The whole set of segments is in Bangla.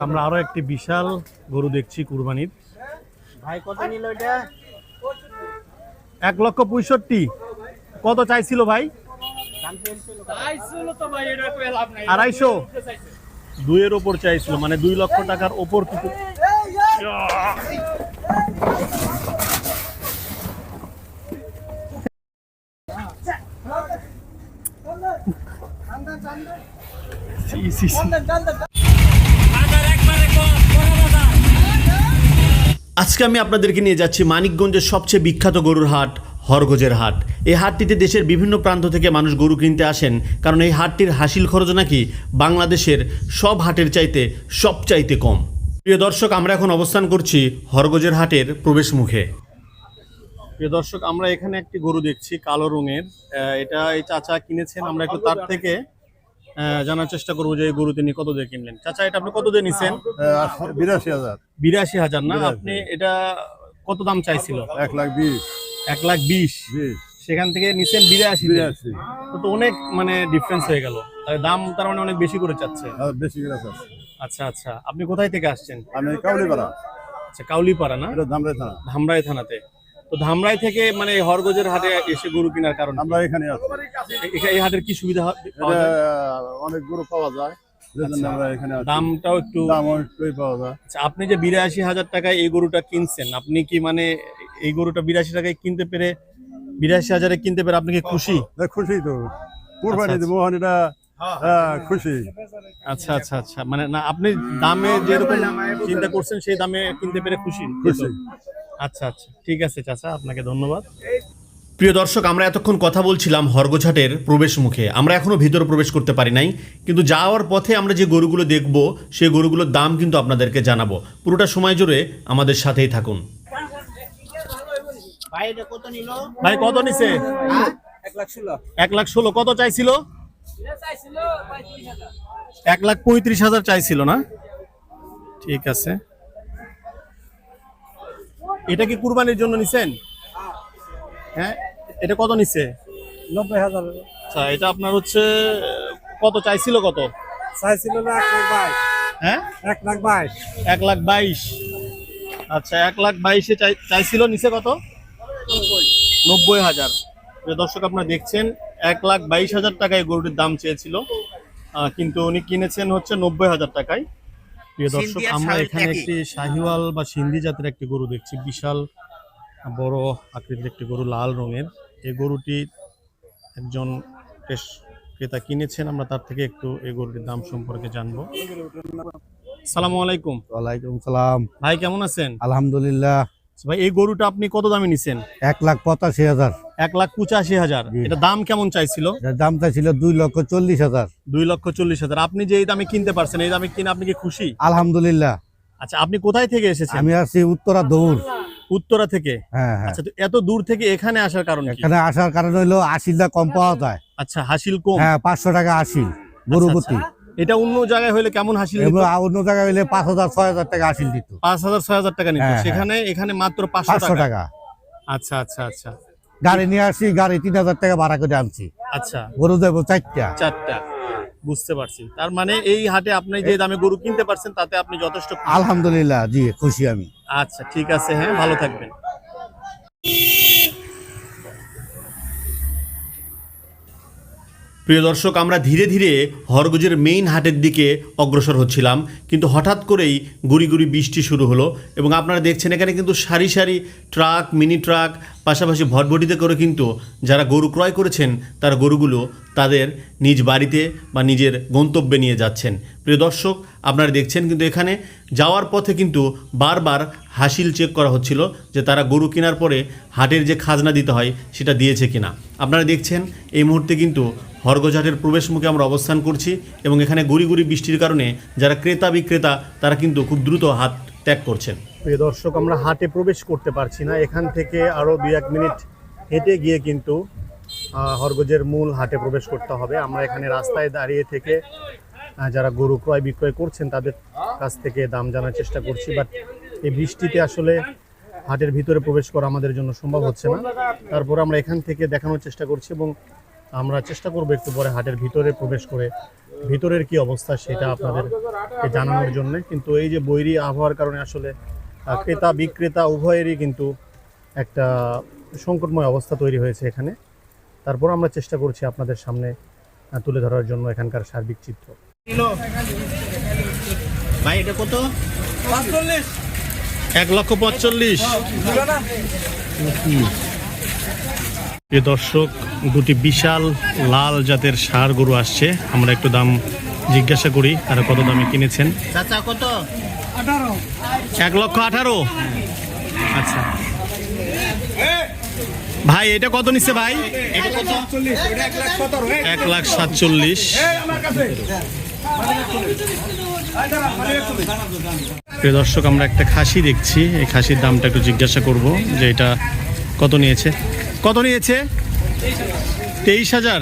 আমরা আরও একটি বিশাল গরু দেখছি কুরবানির। ভাই কত নিল এটা? এক লক্ষ পঁয়ষট্টি। কত চাইছিল ভাই? আড়াইশো। দুইয়ের ওপর চাইছিল মানে দুই লক্ষ টাকার ওপর কিছু সি, সি, আজকে আমি আপনাদেরকে নিয়ে যাচ্ছি মানিকগঞ্জের সবচেয়ে বিখ্যাত গরুর হাট, হরগজের হাট। এই হাটটিতে দেশের বিভিন্ন প্রান্ত থেকে মানুষ গরু কিনতে আসেন। কারণ এই হাটটির হাসিল খরচ নাকি বাংলাদেশের সব হাটের চাইতে সব চাইতে কম। প্রিয় দর্শক, আমরা এখন অবস্থান করছি হরগজের হাটের প্রবেশ মুখে। প্রিয় দর্শক, আমরা এখানে একটি গরু দেখছি, কালো রঙের। এটা এই চাচা কিনেছেন, আমরা একটু তার থেকে জানার চেষ্টা করব যে এই গরু তিনি কত দিয়ে কিনলেন। চাচা এটা আপনি কত দিয়ে নিছেন? বিরাশি হাজার। বিরাশি হাজার না? আপনি এটা কত দাম চাইছিল? এক লাখ বিশ। এক লাখ বিশ? সেখান থেকে নিছেন বিরাশি বিরাশি। তো অনেক মানে ডিফারেন্স হয়ে গেল। দাম তার মানে অনেক বেশি করে চাচ্ছে। আর বেশি করে আছে আচ্ছা আচ্ছা। আপনি কোথায় থেকে আসছেন? আমি কাউলিপাড়া। আচ্ছা কাউলিপাড়া না? এটা ধামরাই থানা। ধামরাই থানাতে। তো ধামরাই থেকে মানে হরগজের হাটে এসে গরু কেনার কারণ? আমরা এখানে আছি। এই হাটের কি সুবিধা? অনেক গরু পাওয়া যায় আছি। দামটাও একটু পাওয়া যায়। আচ্ছা, আপনি যে বিরাশি হাজার টাকায় এই গরুটা কিনছেন আপনি কি মানে এই গরুটা বিরাশি টাকায় কিনতে পেরে বিরাশি হাজারে কিনতে পেরে আপনি কি খুশি? খুশি তো। কুরবানি আচ্ছা, এটা হ্যাঁ, খুশি। আচ্ছা আচ্ছা আচ্ছা। মানে না আপনি দামে যেরকম চিন্তা করছেন সেই দামে কিনতে পেরে খুশি। খুশি। আচ্ছা আচ্ছা। ঠিক আছে চাচা আপনাকে ধন্যবাদ। প্রিয় দর্শক আমরা এতক্ষণ কথা বলছিলাম হরগোছাটের প্রবেশ মুখে। আমরা এখনও ভিতরে প্রবেশ করতে পারি নাই কিন্তু যাওয়ার পথে আমরা যে গরুগুলো দেখব সেই গরুগুলোর দাম কিন্তু আপনাদেরকে জানাব। পুরোটা সময় জুড়ে আমাদের সাথেই থাকুন। ভাই কত ভাই কত নিছে? ষোলো। এক লাখ ষোলো। কত চাইছিল? এক লাখ পঁয়ত্রিশ হাজার চাইছিল না? ঠিক আছে। এটা কি কুরবানির জন্য নিছেন? হ্যাঁ এটা কত নিছে নব্বই হাজার। আচ্ছা এটা আপনার হচ্ছে কত চাইছিল কত? চাইছিল না এক লাখ বাইশ। হ্যাঁ? এক লাখ বাইশ। এক লাখ বাইশ। আচ্ছা এক লাখ বাইশে চাই- চাইছিল নিচে কত? নব্বই হাজার। দর্শক আপনারা দেখছেন এক লাখ বাইশ হাজার টাকায় গরুটির দাম চেয়েছিল। কিন্তু উনি কিনেছেন হচ্ছে নব্বই হাজার টাকায়। প্রিয় দর্শক আমরা এখানে একটি শাহিওয়াল বা সিন্ধি জাতের একটি গরু দেখছি বিশাল বড় আকৃতির একটি গরু লাল রঙের। এই গরুটি একজন ক্রেতা কিনেছেন আমরা তার থেকে একটু এই গরুটির দাম সম্পর্কে জানব। সালামু আলাইকুম। ওয়ালাইকুম সালাম। ভাই কেমন আছেন? আলহামদুলিল্লাহ। ভাই এই গরুটা আপনি কত দামে নিছেন? এক লাখ পঁচাশি হাজার। এক লাখ পঁচাশি হাজার। এটা দাম কেমন চাইছিল? দামটা ছিল দুই লক্ষ চল্লিশ হাজার। দুই লক্ষ চল্লিশ হাজার। আপনি যে এই দামে কিনতে পারছেন এই দামে কিনে আপনি কি খুশি? আলহামদুলিল্লাহ। আচ্ছা আপনি কোথায় থেকে এসেছেন? আমি আসছি উত্তরা দৌড়। উত্তরা থেকে? হ্যাঁ হ্যাঁ। আচ্ছা তো এত দূর থেকে এখানে আসার কারণ এখানে আসার কারণ হইল আশিটা কম পাওয়া যায়। আচ্ছা হাসিল কম? হ্যাঁ পাঁচশো টাকা আশিল গরু প্রতি এটা অন্য জায়গায় হলে কেমন হাসিল অন্য জায়গায় হইলে পাঁচ হাজার ছয় হাজার টাকা আশিল দিত। পাঁচ হাজার ছয় হাজার টাকা নিত। হ্যাঁ, হ্যাঁ। সেখানে এখানে মাত্র পাঁচশো টাকা। আচ্ছা আচ্ছা আচ্ছা। গাড়ি নিয়ে আসছি গাড়ি তিন হাজার টাকা ভাড়া করে আনছি। আচ্ছা। গরু দেবো চারটা। চারটা। বুঝতে পারছি। তার মানে এই হাটে আপনি যে দামে গরু কিনতে পারছেন তাতে আপনি যথেষ্ট। আলহামদুলিল্লাহ জি খুশি আমি। আচ্ছা ঠিক আছে হ্যাঁ ভালো থাকবেন। প্রিয় দর্শক, আমরা ধীরে ধীরে হরগজের মেইন হাটের দিকে অগ্রসর হচ্ছিলাম। কিন্তু হঠাৎ করেই গুড়ি গুড়ি বৃষ্টি শুরু হলো এবং আপনারা দেখছেন এখানে কিন্তু সারি সারি ট্রাক, মিনি ট্রাক, পাশাপাশি ভটভটিতে করে কিন্তু যারা গরু ক্রয় করেছেন, তারা গরুগুলো তাদের নিজ বাড়িতে বা নিজের গন্তব্যে নিয়ে যাচ্ছেন। প্রিয় দর্শক, আপনারা দেখছেন কিন্তু এখানে যাওয়ার পথে কিন্তু বারবার হাসিল চেক করা হচ্ছিল যে তারা গরু কেনার পরে হাটের যে খাজনা দিতে হয়, সেটা দিয়েছে কিনা। আপনারা দেখছেন, এই মুহূর্তে কিন্তু হরগজহাটের প্রবেশ মুখে আমরা অবস্থান করছি এবং এখানে গুড়ি গুড়ি বৃষ্টির কারণে যারা ক্রেতা বিক্রেতা, তারা কিন্তু খুব দ্রুত হাত ত্যাগ করছেন প্রিয় দর্শক, আমরা হাটে প্রবেশ করতে পারছি না। এখান থেকে আরও দুই এক মিনিট হেঁটে গিয়ে কিন্তু হরগজের মূল হাটে প্রবেশ করতে হবে। আমরা এখানে রাস্তায় দাঁড়িয়ে থেকে যারা গরু ক্রয় বিক্রয় করছেন, তাদের কাছ থেকে দাম জানার চেষ্টা করছি। বাট এই বৃষ্টিতে আসলে হাটের ভিতরে প্রবেশ করা আমাদের জন্য সম্ভব হচ্ছে না। তারপর আমরা এখান থেকে দেখানোর চেষ্টা করছি এবং আমরা চেষ্টা করব একটু পরে হাটের ভিতরে প্রবেশ করে ভিতরের কি অবস্থা সেটা আপনাদেরকে জানানোর জন্য। কিন্তু এই যে বৈরী আবহাওয়ার কারণে আসলে ক্রেতা বিক্রেতা উভয়েরই কিন্তু একটা সংকটময় অবস্থা তৈরি হয়েছে এখানে। তারপর আমরা চেষ্টা করছি আপনাদের সামনে তুলে ধরার জন্য এখানকার সার্বিক চিত্র। ভাই এটা কত? এক লক্ষ পঁয়তাল্লিশ। প্রিয় দর্শক দুটি বিশাল লাল জাতের সার গরু আসছে। আমরা একটু দাম জিজ্ঞাসা করি তারা কত দামে কিনেছেন? চাচা কত? এক লক্ষ আঠারো? আচ্ছা। ভাই এটা কত নিচ্ছে ভাই? এক লাখ সাতচল্লিশ। প্রিয় দর্শক আমরা একটা খাসি দেখছি। এই খাসির দামটা একটু জিজ্ঞাসা করব যে এটা কত নিয়েছে? কত নিয়েছে? তেইশ হাজার।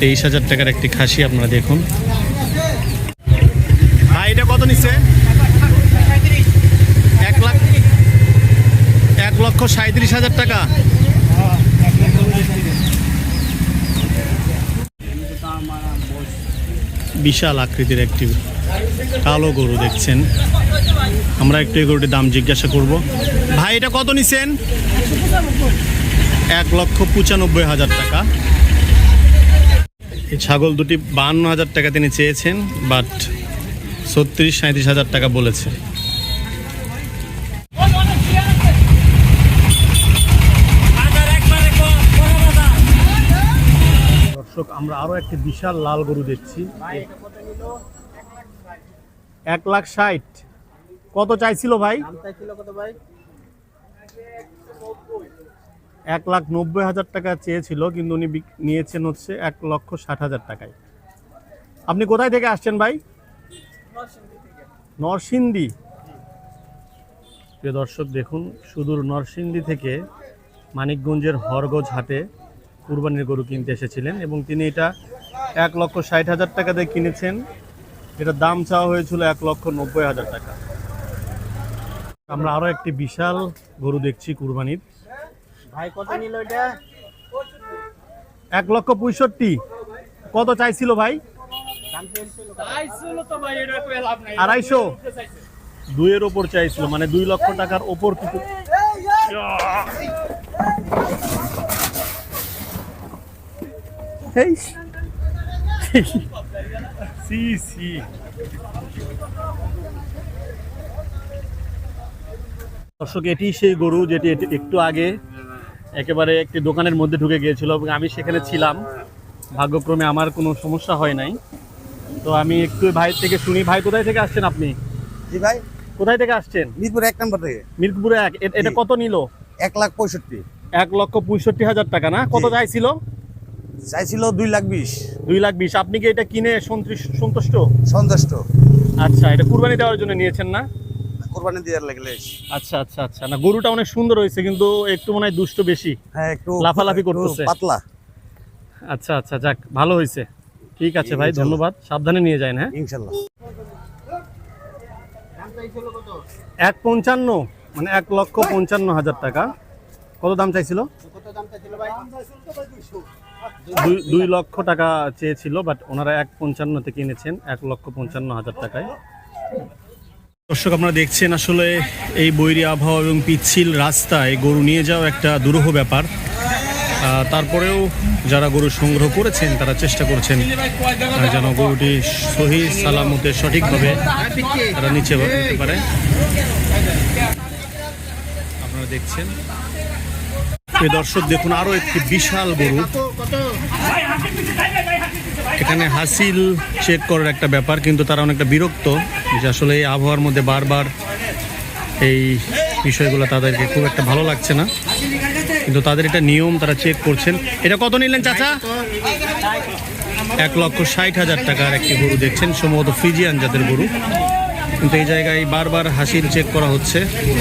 তেইশ হাজার টাকার একটি খাসি আপনারা দেখুন। ভাই, এটা কত নিচ্ছে? এক লাখ এক লক্ষ সাঁত্রিশ হাজার টাকা। বিশাল আকৃতির একটি কালো গরু দেখছেন। আমরা একটু এই গরুটির দাম জিজ্ঞাসা করব। ভাই, এটা কত নিছেন? এক লক্ষ পঁচানব্বই হাজার টাকা। এই ছাগল দুটি বান্ন হাজার টাকা তিনি চেয়েছেন, বাট ছত্রিশ সাঁত্রিশ হাজার টাকা বলেছে। দর্শক, আমরা আরও একটি বিশাল লাল গরু দেখছি। এক লাখ ষাট। কত চাইছিল ভাই? এক লাখ নব্বই হাজার টাকা চেয়েছিল, কিন্তু উনি নিয়েছেন হচ্ছে এক লক্ষ ষাট হাজার টাকায়। আপনি কোথায় থেকে আসছেন ভাই? নরসিংদী প্রিয় দর্শক, দেখুন, সুদূর নরসিংদী থেকে মানিকগঞ্জের হরগজ হাটে কুরবানির গরু কিনতে এসেছিলেন এবং তিনি এটা এক লক্ষ ষাট হাজার টাকা দিয়ে কিনেছেন। এটার দাম চাওয়া হয়েছিল এক লক্ষ নব্বই হাজার টাকা। আমরা আরও একটি বিশাল গরু দেখছি কুরবানির। ভাই, কত নিল এক লক্ষ পঁয়ষট্টি। কত চাইছিল ভাই? আড়াইশো। দুইয়ের ওপর চাইছিল মানে দুই লক্ষ টাকার ওপর কিছু সি সি। দর্শক, এটি সেই গরু যেটি একটু আগে একেবারে একটি দোকানের মধ্যে ঢুকে গিয়েছিল এবং আমি সেখানে ছিলাম। ভাগ্যক্রমে আমার কোনো সমস্যা হয় নাই। তো আমি একটু ভাই থেকে শুনি। ভাই কোথায় থেকে আসছেন আপনি? জি ভাই। কোথায় থেকে আসছেন? মিরপুর এক নম্বর থেকে। মিরপুরে এক। এটা কত নিল? এক লাখ পঁয়ষট্টি। এক লক্ষ পঁয়ষট্টি হাজার টাকা না? কত। চাইছিল? চাইছিল দুই লাখ বিশ। দুই লাখ বিশ। আপনি কি এটা কিনে সন্তুষ্ট? সন্তুষ্ট। আচ্ছা এটা কুরবানি দেওয়ার জন্য নিয়েছেন না? কোরবানি দেওয়ার লাগলে আচ্ছা আচ্ছা আচ্ছা। না গরুটা অনেক সুন্দর হয়েছে কিন্তু একটু মনে হয় দুষ্ট বেশি। হ্যাঁ একটু লাফালাফি করতেছে। পাতলা। আচ্ছা আচ্ছা যাক ভালো হয়েছে। ঠিক আছে ভাই ধন্যবাদ। সাবধানে নিয়ে যান হ্যাঁ? ইনশাল্লাহ। এক পঞ্চান্ন মানে এক লক্ষ পঞ্চান্ন হাজার টাকা। কত দাম চাইছিল? দুই লক্ষ টাকা চেয়েছিল বাট ওনারা এক পঞ্চান্নতে কিনেছেন এক লক্ষ পঞ্চান্ন হাজার টাকায়। দর্শক, আপনারা দেখছেন আসলে এই বৈরী আবহাওয়া এবং পিচ্ছিল রাস্তায় গরু নিয়ে যাওয়া একটা দুরূহ ব্যাপার। তারপরেও যারা গরু সংগ্রহ করেছেন, তারা চেষ্টা করছেন যেন গরুটি সহি সালামতে সঠিকভাবে তারা নিচে নিতে পারে। আপনারা দেখছেন। দর্শক, দেখুন আরও একটি বিশাল গরু। এখানে হাসিল চেক করার একটা ব্যাপার, কিন্তু তারা অনেকটা বিরক্ত যে আসলে এই আবহাওয়ার মধ্যে বারবার এই বিষয়গুলো তাদেরকে খুব একটা ভালো লাগছে না। কিন্তু তাদের এটা নিয়ম, তারা চেক করছেন। এটা কত নিলেন চাচা? এক লক্ষ ষাট হাজার টাকার একটি গরু দেখছেন, সম্ভবত ফিজিয়ান জাতের গরু। কিন্তু এই জায়গায় বারবার হাসিল চেক করা হচ্ছে,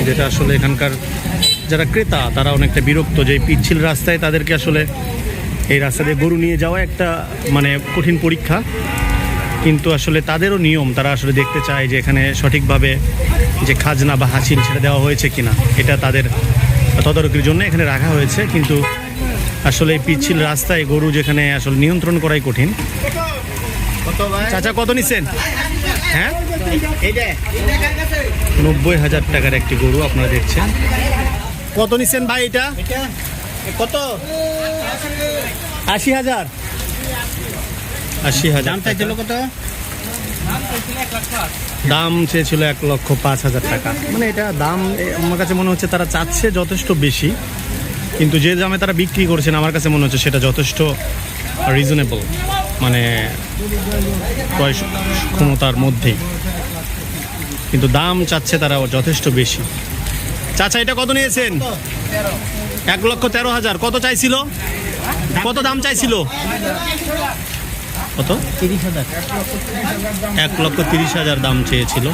যেটা আসলে এখানকার যারা ক্রেতা, তারা অনেকটা বিরক্ত যে পিচ্ছিল রাস্তায় তাদেরকে আসলে এই রাস্তা দিয়ে গরু নিয়ে যাওয়া একটা মানে কঠিন পরীক্ষা। কিন্তু আসলে তাদেরও নিয়ম, তারা আসলে দেখতে চায় যে এখানে সঠিকভাবে যে খাজনা বা হাসিল সেটা দেওয়া হয়েছে কিনা। এটা তাদের তদারকির জন্য এখানে রাখা হয়েছে, কিন্তু আসলে পিচ্ছিল রাস্তায় গরু যেখানে আসলে নিয়ন্ত্রণ করাই কঠিন। চাচা, কত নিচ্ছেন হ্যাঁ? নব্বই হাজার টাকার একটি গরু আপনারা দেখছেন। কত নিচ্ছেন ভাই এটা কত? আশি হাজার। আশি হাজার চাইছিল কত? দাম চেয়েছিল এক লক্ষ পাঁচ হাজার টাকা। মানে এটা দাম আমার কাছে মনে হচ্ছে তারা চাচ্ছে যথেষ্ট বেশি। কিন্তু যে দামে তারা বিক্রি করছেন আমার কাছে মনে হচ্ছে সেটা যথেষ্ট রিজনেবল মানে ক্রয় ক্ষমতার মধ্যেই। কিন্তু দাম চাচ্ছে তারা যথেষ্ট বেশি। চাচা এটা কত নিয়েছেন? এক লক্ষ তেরো হাজার। কত চাইছিল? কত দাম চাইছিল? কত? তিরিশ হাজার এক লক্ষ তিরিশ হাজার দাম চেয়েছিল।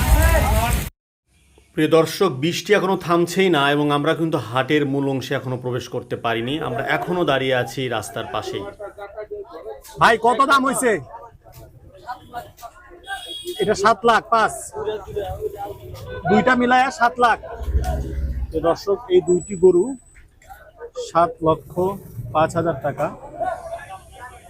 প্রিয় দর্শক বৃষ্টি এখনও থামছেই না এবং আমরা কিন্তু হাটের মূল অংশে এখনও প্রবেশ করতে পারিনি। আমরা এখনও দাঁড়িয়ে আছি রাস্তার পাশেই। ভাই কত দাম হয়েছে? এটা সাত লাখ পাঁচ। দুইটা মিলায়া সাত লাখ। দর্শক এই দুইটি গরু সাত লক্ষ পাঁচ হাজার টাকা।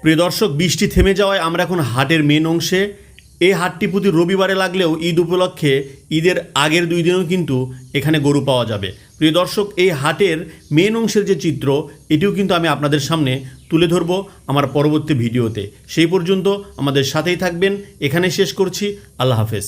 প্রিয় দর্শক, বৃষ্টি থেমে যাওয়ায় আমরা এখন হাটের মেন অংশে। এই হাটটি প্রতি রবিবারে লাগলেও ঈদ উপলক্ষে ঈদের আগের দুই দিনও কিন্তু এখানে গরু পাওয়া যাবে। প্রিয় দর্শক, এই হাটের মেন অংশের যে চিত্র, এটিও কিন্তু আমি আপনাদের সামনে তুলে ধরব আমার পরবর্তী ভিডিওতে। সেই পর্যন্ত আমাদের সাথেই থাকবেন। এখানে শেষ করছি। আল্লাহ হাফেজ।